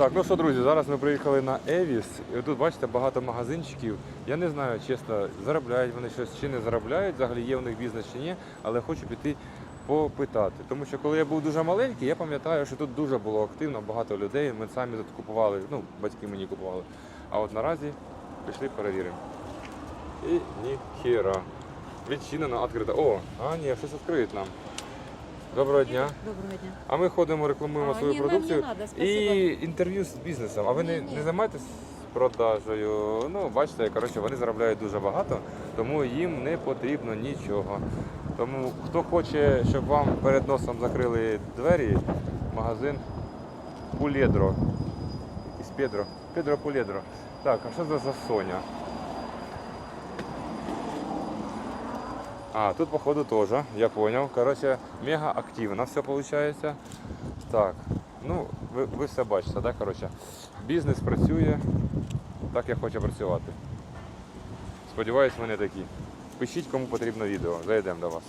Так, ну що, друзі, зараз ми приїхали на Евіс. І тут бачите багато магазинчиків. Я не знаю, чесно, заробляють вони щось чи не заробляють, взагалі є у них бізнес чи ні, але хочу піти попитати. Тому що коли я був дуже маленький, я пам'ятаю, що тут дуже було активно, багато людей. Ми самі тут купували, ну, батьки мені купували. А от наразі пішли перевіримо. І ніхіра. Відчинено, відкрито. О, а ні, щось відкриють нам. Доброго дня. Доброго дня. А ми ходимо, рекламуємо А, свою ні, нам продукцію не надо, спасибо. і інтерв'ю з бізнесом. А ви не, Ні, ні. не займаєтесь продажею? Ну, бачите, коротше, вони заробляють дуже багато, тому їм не потрібно нічого. Тому хто хоче, щоб вам перед носом закрили двері, магазин Пуледро. Якийсь Педро. Педро Пуледро. Так, а що це за Соня? А, тут, походу, тоже, я понял. Короче, мега активно все получается. Так, ну, ви, ви все бачите, да, короче. Бізнес працює так, як хоче працювати. Сподіваюсь, вони такі. Пишіть, кому потрібно відео. Зайдемо до вас.